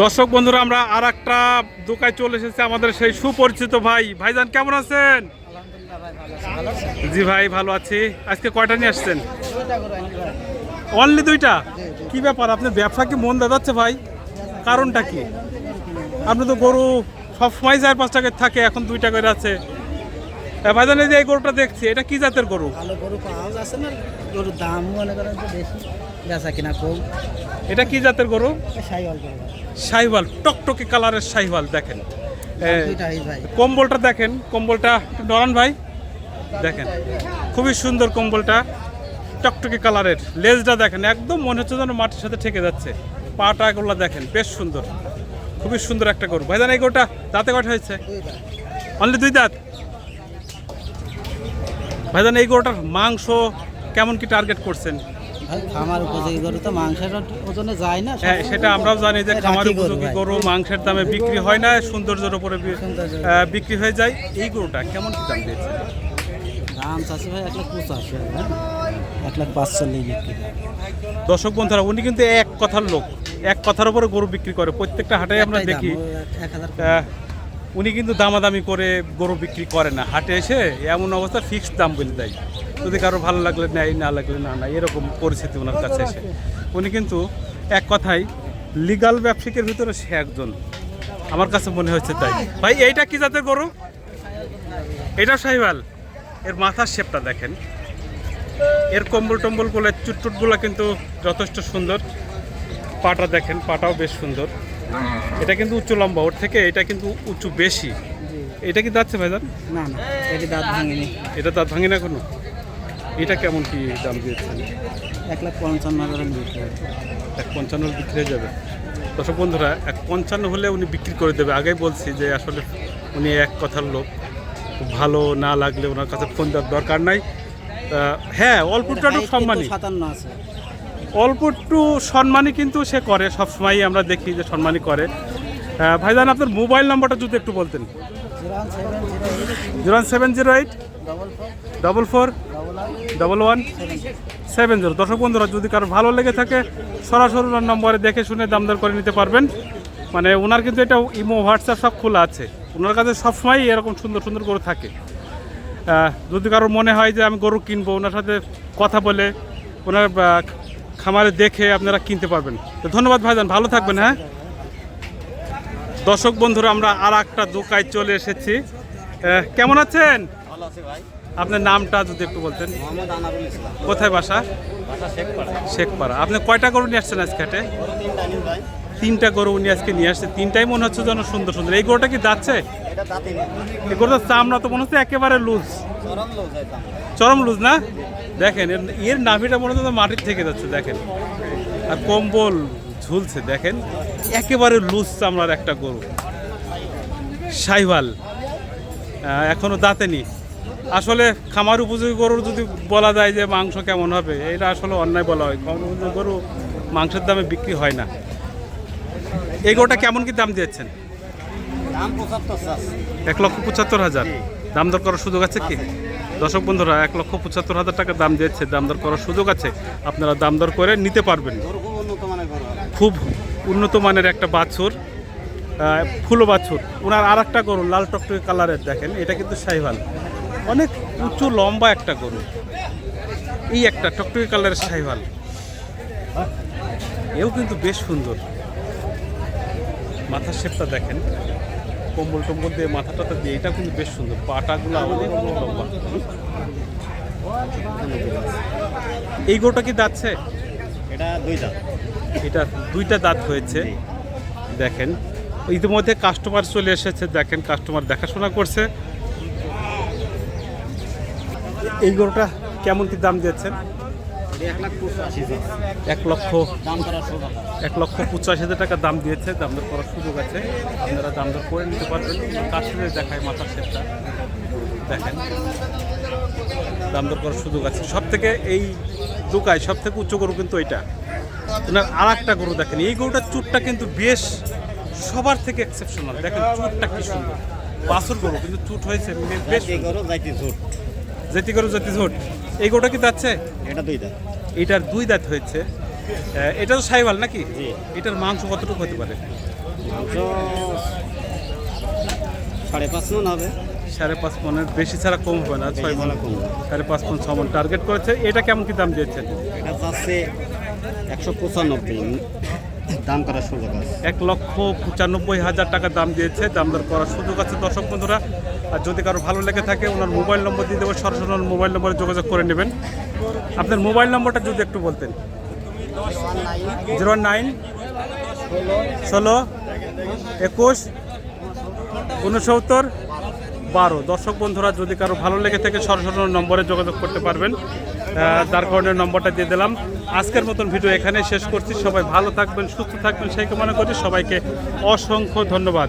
দর্শক বন্ধুরা আমরা আর একটা দোকায় চলে এসেছি আমাদের সেই সুপরিচিত ভাই। ভাইজান কেমন আছেন? জি ভাই ভালো আছি। আজকে কয়টা নিয়ে আসছেন? অনলি দুইটা? কি ব্যাপার আপনার ব্যবসা কি মন দাঁড়াচ্ছে ভাই? কারণটা কি? আপনি তো গরু সব সময় চার পাঁচ টাকা থাকে এখন দুইটা করে আছে। ভাইজান এই যে এই গরুটা দেখছি এটা কি জাতের গরু? গরু পাওয়া না? গরুর দাম মনে করেন বেশি বেচা কিনা কম। এটা কি জাতের গরু? শাহিওয়াল, টকটকে কালারের শাহিওয়াল দেখেন। কম্বলটা দেখেন, কম্বলটা নরান ভাই, দেখেন। খুবই সুন্দর কম্বলটা, টকটকে কালারের। লেজটা দেখেন, একদম মনে হচ্ছে যেন মাটির সাথে ঠেকে যাচ্ছে। পাটা দেখেন, বেশ সুন্দর। খুবই সুন্দর একটা গরু। ভাইজান, এই গরুটা দাঁতে কয়টা হয়েছে? অনলি দুই দাঁত? ভাইজান, এই গরুটার মাংস কেমন কি টার্গেট করছেন? ভাই খামার উপযোগী গরু তো মাংসের ওজনে যায় না হ্যাঁ সেটা আমরাও জানি যে খামার উপযোগী গরু মাংসের দামে বিক্রি হয় না সৌন্দর্যের উপরে বিক্রি হয়ে যায়। এই গরুটা কেমন কি দাম দিয়েছে? দাম চাষি ভাই এক লাখ পঁচাশি হ্যাঁ? এক লাখ পাঁচচল্লিশ বিক্রি দর্শক বন্ধুরা উনি কিন্তু এক কথার লোক। এক কথার উপরে গরু বিক্রি করে। প্রত্যেকটা হাটে আমরা দেখি। উনি কিন্তু দামাদামি করে গরু বিক্রি করে না। হাটে এসে এমন অবস্থা ফিক্সড দাম বলে দেয়। যদি কারও ভালো লাগলে নেয় না লাগলে না না এরকম পরিস্থিতি ওনার কাছে এসে। উনি কিন্তু এক কথায় লিগাল ব্যবসায়িকের ভিতরে সে একজন। আমার কাছে মনে হচ্ছে তাই। ভাই এইটা কি জাতের গরু? এটা সাহিবাল এর মাথার শেপটা দেখেন। এর কম্বল টম্বলগুলো চুটটুটগুলো কিন্তু যথেষ্ট সুন্দর। পাটা দেখেন পাটাও বেশ সুন্দর। এটা কিন্তু উচ্চ লম্বা ওর থেকে এটা কিন্তু উঁচু বেশি। এটা কি যাচ্ছে ভাইজান? না না এটা দাঁত ভাঙেনি। এটা দাঁত ভাঙি না কোনো এটা কেমন কি দাম দিয়েছেন? এক লাখ পঞ্চান্ন হাজার এক পঞ্চান্ন বিক্রি হয়ে যাবে। দর্শক বন্ধুরা এক পঞ্চান্ন হলে উনি বিক্রি করে দেবে। আগেই বলছি যে আসলে উনি এক কথার লোক। খুব ভালো না লাগলে ওনার কাছে ফোন দেওয়ার দরকার নাই। হ্যাঁ অল্প একটু Height সম্মানী। কিন্তু সাতান্ন আছে। অল্প একটু সম্মানই কিন্তু সে করে। সবসময়ই আমরা দেখি যে সম্মানই করে। ভাইজান আপনার মোবাইল নাম্বারটা যদি একটু বলতেন। Zero seven zero eight. Zero seven zero eight. Double four. Double one seven zero দর্শক বন্ধুরা, যদি কারও ভালো লেগে থাকে, সরাসরি ওনার নম্বরে দেখে শুনে দামদার করে নিতে পারবেন। মানে ওনার কিন্তু এটা ইমো, হোয়াটসঅ্যাপ সব খোলা আছে। ওনার কাছে সবসময়ই এরকম সুন্দর সুন্দর করে থাকে। যদি কারোর মনে হয় যে আমি গরু কিনবো, ওনার সাথে কথা বলে, ওনার খামারে দেখে আপনারা কিনতে পারবেন। তো ধন্যবাদ ভাইজান, ভালো থাকবেন হ্যাঁ? দর্শক বন্ধুরা, আমরা আর একটা দোকায় চলে এসেছি। কেমন আছেন? ভালো আছে ভাই। আপনার নামটা যদি একটু বলতেন। কোথায় বাসা? শেখপাড়া। আপনি কয়টা গরু নিয়ে আসছেন আজকে হাটে? তিনটা গরু উনি আজকে নিয়ে আসছে। তিনটাই মনে হচ্ছে যেন সুন্দর সুন্দর। এই গরুটা কি যাচ্ছে এই গরুটার চামড়া তো মনে হচ্ছে একেবারে লুজ। চরম লুজ না? দেখেন, এর এর নাভিটা মনে হচ্ছে মাটির থেকে যাচ্ছে, দেখেন। আর কম্বল ঝুলছে, দেখেন। একেবারে লুজ চামড়ার একটা গরু। সাইভাল এখনও দাঁতেনি আসলে খামার উপযোগী গরুর যদি বলা যায় যে মাংস কেমন হবে এটা আসলে অন্যায় বলা হয়। খামার উপযোগী গরু মাংসের দামে বিক্রি হয় না। এই গরুটা কেমন কি দাম দিয়েছেন? এক লক্ষ পঁচাত্তর হাজার। দাম দর করার সুযোগ আছে কি? দর্শক বন্ধুরা এক লক্ষ পঁচাত্তর হাজার টাকা দাম দিয়েছে। দাম দর করার সুযোগ আছে। আপনারা দাম দর করে নিতে পারবেন। খুব উন্নত মানের একটা বাছুর ফুলো বাছুর। ওনার আর একটা গরু লাল টকটকে কালারের দেখেন এটা কিন্তু শাহিওয়াল অনেক উঁচু লম্বা একটা গরু। এই একটা টকটকে কালারের শাহিওয়াল এও কিন্তু বেশ সুন্দর। মাথার শেপটা দেখেন। কম্বল টম্বল দিয়ে মাথাটাতে দিয়ে এটা কিন্তু বেশ সুন্দর। পাটাগুলো অনেক লম্বা। এই গরুটা কি দাঁতছে এটা দুই দাঁত। এটা দুইটা দাঁত হয়েছে। দেখেন। ইতিমধ্যে কাস্টমার চলে এসেছে। দেখেন কাস্টমার দেখাশোনা করছে। এই গরুটা কেমন কি দাম দিয়েছেন? এক লক্ষ এক লক্ষ পঁচাশি হাজার টাকা দাম দিয়েছে, দাম দর করার সুযোগ আছে। আপনারা দাম দর করে নিতে পারবেন। কাস্টমারে দেখায় মাথার সেটটা দেখেন। দাম দর করার সুযোগ আছে। সব থেকে এই দোকায় সব থেকে উচ্চ গরু কিন্তু এটা। ওনার আর একটা গরু দেখেন। এই গরুটার চুটটা কিন্তু বেশ সবার থেকে এক্সেপশনাল দেখেন, চুটটা কি সুন্দর। বাসুর গরু, কিন্তু চুট হয়েছে, বেশ গরু ঝুট যেটি গরু জাতি ঝোট এই গোটা কি যাচ্ছে? এটা দুই দাঁত। এটার দুই দাঁত হয়েছে। এটা তো সাইওয়াল নাকি? এটার মাংস কতটুকু হতে পারে? মাংস সাড়ে পাঁচ মন হবে। সাড়ে পাঁচ মনের বেশি ছাড়া কম হবে না ছয় মন। সাড়ে পাঁচ মন ছ মন টার্গেট করেছে। এটা কেমন কি দাম দিয়েছেন এটা চাচ্ছে একশো পঁচানব্বই। দাম করার সুযোগ আছে। এক লক্ষ পঁচানব্বই হাজার টাকা দাম দিয়েছে, দাম দর করার সুযোগ আছে। দর্শক বন্ধুরা, আর যদি কারও ভালো লেগে থাকে, ওনার মোবাইল নম্বর দিয়ে দেবো, সরাসরি ওনার মোবাইল নম্বরে যোগাযোগ করে নেবেন। আপনার মোবাইল নম্বরটা যদি একটু বলতেন। জিরো নাইন, ষোলো, একুশ উনসত্তর বারো। দর্শক বন্ধুরা, যদি কারও ভালো লেগে থাকে, সরাসরি নম্বরে যোগাযোগ করতে পারবেন। যার কারণে নম্বরটা দিয়ে দিলাম। আজকের মতন ভিডিও এখানে শেষ করছি। সবাই ভালো থাকবেন, সুস্থ থাকবেন, সেই কামনা করছি সবাইকে অসংখ্য ধন্যবাদ।